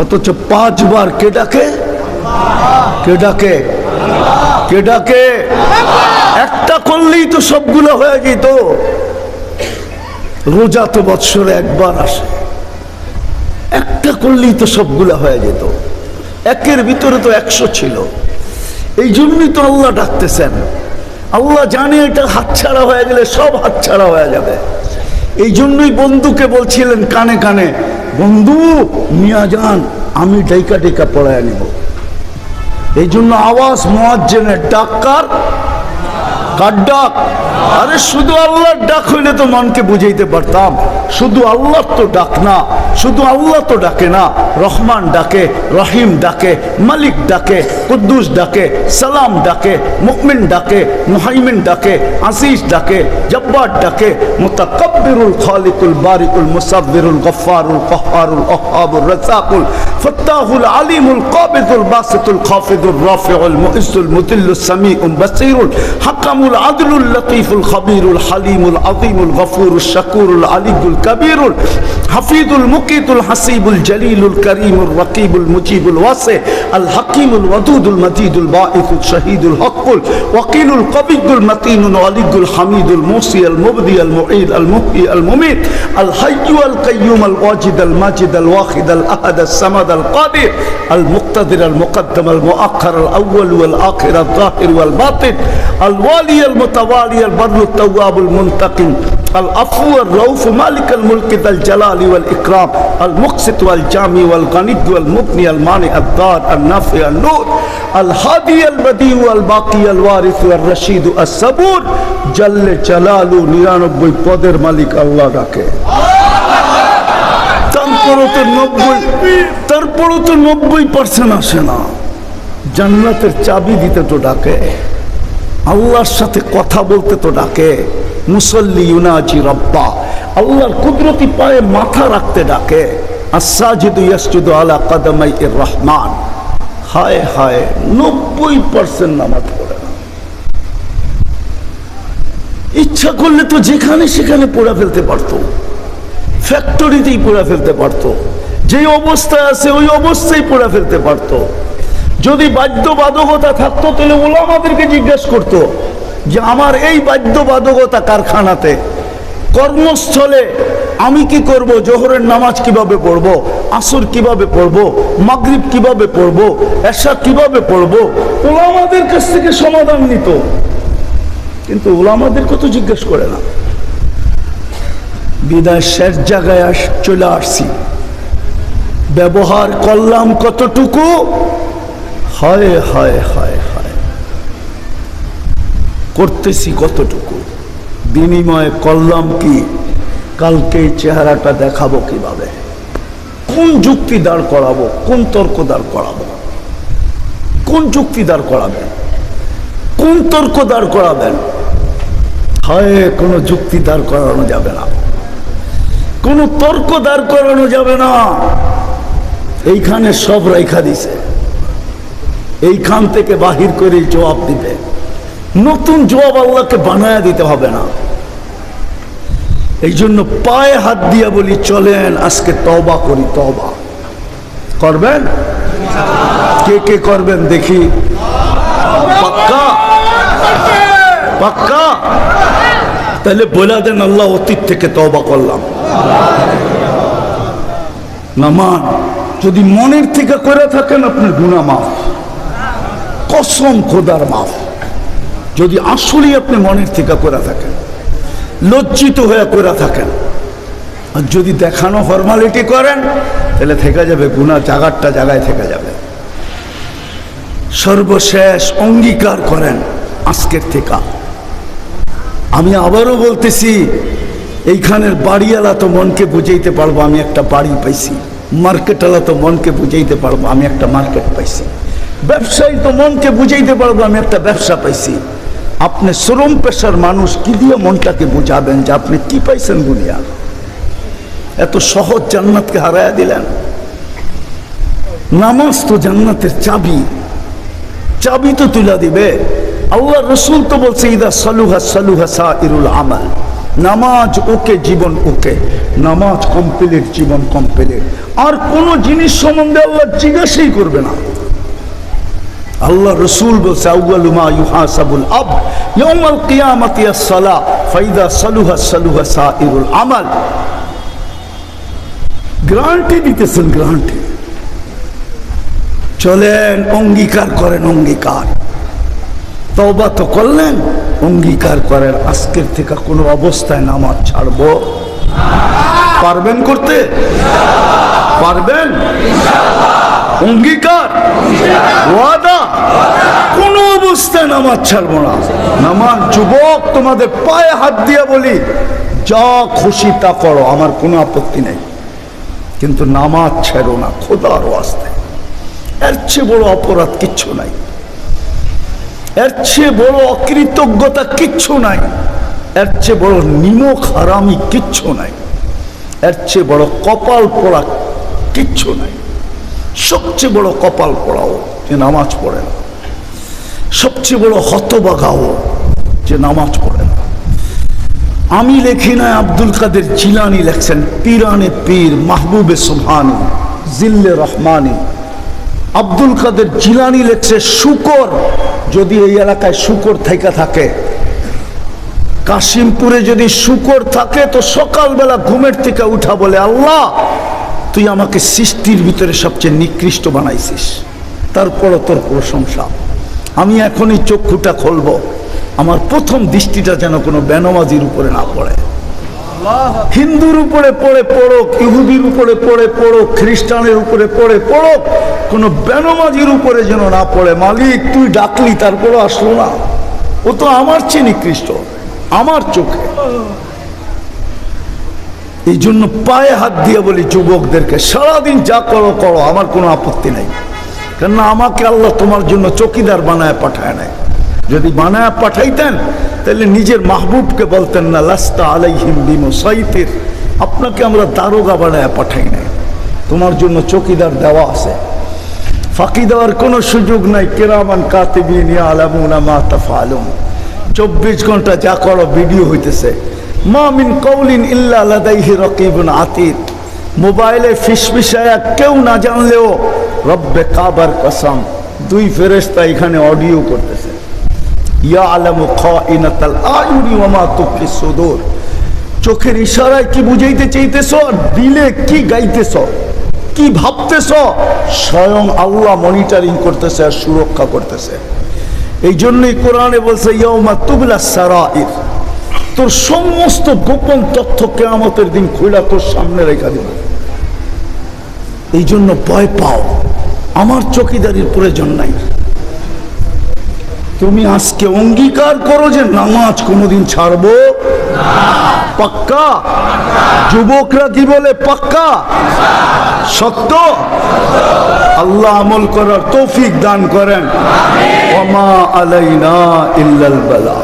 অথচ পাঁচবার কে ডাকে? কে ডাকে? কে ডাকে? একটা করলেই তো সবগুলো হয়ে যেত। রোজা তো বৎসরে একবার আসে। একটা করলেই তো সবগুলা হয়ে যেত। একের ভিতরে তো একশো ছিল। এই জন্যই তো আল্লাহ ডাকতেছেন। আল্লাহ জানে এটা হাতছাড়া হয়ে গেলে সব হাতছাড়া হয়ে যাবে। এই জন্যই বন্ধুকে বলছিলেন কানে কানে বন্ধু মিয়া যান আমি ডাইকা ডেকা পড়ায় নেব। এই জন্য আওয়াজ মোয়াজ্জেনের ডাক্কার কার ডাক? আরে শুধু আল্লাহর ডাক হইলে তো মনকে বুঝাইতে পারতাম। শুধু আল্লাহর তো ডাক না, শুধু আল্লাহ তো ডাকে না। রহমান ডাকে, রহিম ডাকে, মালিক ডাকে, কুদ্দুস ডাকে, সালাম ডাকে মুকমিন ডাকে, মুহাইমিন ডাকে আসিস ডাকে, জব্বার ডাকে, মুতাকাব্বিরুল খালিকুল বারিকুল মুসাব্বিরুল গফফারুল কহ্হারুল অহাবুর রাসাকুল ফত্তাহুল আলিমুল কাবিদুল বাসিতুল খাফিদুল রাফিউল মুইসুল মুতিল্লুস সামিউল বাসীরুল হাকামুল আদলুল লতীফুল খবীরুল হালিমুল আযীমুল গফুরুল শাকুরুল আলিকুল কবীরুল হাফিজুল মুকিতুল হাসিবুল জলিলুল করিমুল রকিবুল মুজিবুল ওয়াসি আল হাকিমুল ওয়াদুদুল মজিদুল বাঈসুল শহীদুল হকুল ওয়াকিলুল কবিদুল মতিনুল আলিকুল হামিদুল মুসি আল মুবদি আল মুঈদ আল মুহয়ি আল মুমিত আল হাইয়্যু আল কাইয়্যুম আল ওয়াজিদ আল মাজিদ আল ওয়াহিদ আল আহাদ আল সামাদ আল কাদির আল মুক্তাদির আল মুকদ্দম আল মুআخر আল আউয়াল ওয়াল আখির আল যাহির ওয়াল বাতিন আল ওয়ালি আল মুতাওয়ালি আল বররু التواب المنتقم العفو الرؤوف مالك الملك ذا الجلال والإكرام المقسط والجامع والغني والمبني المانع الدار النافع النور الهادي البديع الباقي الوارث والرشيد الصبور جل جلاله নিরানব্বই পদের মালিক আল্লাহ ডাকে তারপরও তো নব্বই তারপরও তো নব্বই পার্সেন্ট আসে না জান্নাতের চাবি দিতে তো ডাকে আল্লাহর সাথে কথা বলতে তো ডাকে। মুসল্লি ইউনাজি রব্বা, আল্লাহর কুদরতি পায়ে মাথা রাখতে ডাকে। আসাজিদু আলা কদমাই এর রহমান। হায় হায়, নব্বই পার্সেন্ট নামাজ পড়ে না। ইচ্ছা করলে তো যেখানে সেখানে পড়ে ফেলতে পারতো। ফ্যাক্টরিতেই পড়ে ফেলতে পারতো। যে অবস্থায় আছে, ওই অবস্থায় পড়ে ফেলতে পারতো। যদি বাধ্যবাধকতা থাকতো, তাহলে ওলা আমাদেরকে জিজ্ঞেস করতো যে, আমার এই বাধ্যবাধকতা কারখানাতে কর্মস্থলে আমি কি করব? জোহরের নামাজ কীভাবে পড়ব? আসর কীভাবে পড়ব? মাগরিব কীভাবে পড়ব? এশা কীভাবে পড়ব? ওলা আমাদের কাছ থেকে সমাধান নিত। কিন্তু ওলা আমাদেরকে তো জিজ্ঞেস করে না। বিদায় শেষ জায়গায় চলে আসছি। ব্যবহার করলাম কতটুকু? হয় হয় হয় হয়। করতেছি কতটুকু? বিনিময়ে করলাম কি? কালকে চেহারাটা দেখাবো কীভাবে? কোন যুক্তি দাঁড় করাবো? কোন তর্ক দাঁড় করাবো? কোন যুক্তি দাঁড় করাবেন? কোন তর্ক দাঁড় করাবেন? হয়, কোনো যুক্তি দাঁড় করানো যাবে না। কোনো তর্ক দাঁড় করানো যাবে না। এইখানে সব রেখা দিছে। এইখান থেকে বাহির করে জবাব দিবে। নতুন জবাব আল্লাহকে বানায় দিতে হবে না। এই জন্য পায়ে হাত দিয়া বলি, চলেন, আজকে তবা করি তবা করবেন? কে কে করবেন দেখি। পাক্কা? পাক্কা? তাহলে বলে দেন, আল্লাহ অতীত থেকে তবা করলাম। নামান, যদি মনের থেকে করে থাকেন, আপনার গুণা মাফ। কসম খোদার মাফ। যদি আসলে আপনি মনের থেকে করে থাকেন, লজ্জিত হয়ে করে থাকেন, আর যদি দেখানো ফর্মালিটি করেন, তাহলে থেকে যাবে গুণা জাগারটা জায়গায় থেকে যাবে। সর্বশেষ অঙ্গীকার করেন আজকের থেকে। আমি আবারও বলতেছি, এইখানের বাড়িওয়ালা তো মনকে বুঝাইতে পারব, আমি একটা বাড়ি পাইছি। মার্কেটওয়ালা তো মনকে বুঝাইতে পারব, আমি একটা মার্কেট পাইছি। ব্যবসায়ী তো মনকে বুঝাইতে পারব, আমি একটা ব্যবসা পাইছি। আপনি শ্রম পেশার মানুষ, কি দিয়ে মনটাকে বুঝাবেন যে আপনি কি পাইছেন দুনিয়া? এত সহজ জান্নাতকে হারায়া দিলেন। নামাজ তো জান্নাতের চাবি। চাবি তো তুলা দিবে। আল্লাহ রসুল তো বলছে, ইদা সালুহা সালুহা সা ইরুল আমাল। নামাজ ওকে, জীবন ওকে। নামাজ কমপ্লিট, জীবন কমপ্লিট। আর কোনো জিনিস সম্বন্ধে আল্লাহ জিজ্ঞাসাই করবে না। আল্লাহ রসুল বলছে আব ফাইদা সালুহা সালুহা সাইরুল আমাল। গ্রান্টি দিতেছেন, গ্রান্টি। চলেন, অঙ্গীকার করেন, অঙ্গীকার। তওবা তো করলেন, অঙ্গীকার করেন। আজকের থেকে কোনো অবস্থায় নামাজ ছাড়বো। পারবেন করতে? পারবেন? অঙ্গীকার, ওয়াদা, কোন অবস্থায় নামাজ ছাড়বো না। নামাজ যুবক, তোমাদের পায়ে হাত দিয়ে বলি, যা খুশি তা করো, আমার কোনো আপত্তি নেই। কিন্তু নামাজ ছেড়ো না, খোদার ওয়াস্তে। এর চেয়ে বড় অপরাধ কিচ্ছু নাই। এর চেয়ে বড় অকৃতজ্ঞতা কিচ্ছু নাই। এর চেয়ে বড় নিমক হারামি কিচ্ছু নাই। এর চেয়ে বড় কপাল পড়া কিচ্ছু নাই। সবচেয়ে বড় কপাল পড়াও যে নামাজ পড়ে না। সবচেয়ে বড় হতবাগাও যে নামাজ পড়ে না। আমি লেখি না, আব্দুল কাদের জিলানি লেখছেন, পীরানে পীর মাহবুবে সুবহানি, জিল্লে রহমানি। আব্দুল কাদের জিলানি লেখছে, শুকর, যদি এই এলাকায় শুকর থেকে থাকে। কাশিমপুরে যদি শুকর থাকে, তো সকালবেলা ঘুমের থেকে উঠা বলে, আল্লাহ তুই আমাকে সৃষ্টির ভিতরে সবচেয়ে নিকৃষ্ট বানাইছিস। তারপরও তোর প্রশংসা। আমি এখনই চক্ষুটা খুলব। আমার প্রথম দৃষ্টিটা যেন কোনো বেনমাজির উপরে না পড়ে। হিন্দুর উপরে পড়ে পড়ুক, ইহুদির উপরে পড়ে পড়ুক, খ্রিস্টানের উপরে পড়ে পড়ুক, কোনো বেনমাজির উপরে যেন না পড়ে। মালিক, তুই ডাকলি, তারপরও আসলো না। ও তো আমার চেয়ে নিকৃষ্ট, আমার চোখে। এই জন্য পায়ে হাত দিয়ে বলি, যুবকদেরকে, সারাদিন যা করো করো, আমার কোনো আপত্তি নেই। কেননা আমাকে আল্লাহ তোমার জন্য চকিদার বানায় পাঠায় নাই। যদি বানায় পাঠাইতেন, তাহলে নিজের মাহবুবকে বলতেন না, লাস্তা আলাইহিম বিমো সাইতের আপনাকে আমরা দারোগা বানায় পাঠাই নাই। তোমার জন্য চকিদার দেওয়া আছে। ফাঁকি দেওয়ার কোনো সুযোগ নাই। কেরামান কাতে বিয়ে নিয়ে আলামুনা মা তাফালুন। চব্বিশ ঘণ্টা যা করো, ভিডিও হইতেছে। মা মিন কৌলিন ইল্লা লাদাইহি রকিবুন আতিদ। মোবাইলে ফিসফিসায়া কেউ না জানলেও রব্বে কাবার কসম, দুই ফেরেশতা এখানে অডিও করতেছে। ইয়া আলামু খাইনাতাল আয়ুনি ওয়া মা তুখফি সুদূর। চোখের ইশারায় কি বুঝাইতে চাইতেছ? দিলে কি গাইতেছ? কি ভাবতেছ? স্বয়ং আল্লাহ মনিটরিং করতেছে আর সুরক্ষা করতেছে। এই জন্যই কোরআনে বলছে ইয়মা তুবলা সারাইর। তোর সমস্ত গোপন তথ্য কেয়ামতের দিন খোলা তোর সামনে রেখা দেব। এই জন্য ভয় পাও। আমার চকিদারির প্রয়োজন নাই। তুমি আজকে অঙ্গীকার করো যে নামাজ কোনোদিন ছাড়বো? পাক্কা? যুবকরা কি বলে পাক্কা? সত্য? আল্লাহ আমল করার তৌফিক দান করেন। ওমা আলাইনা ইল্লাল বালা।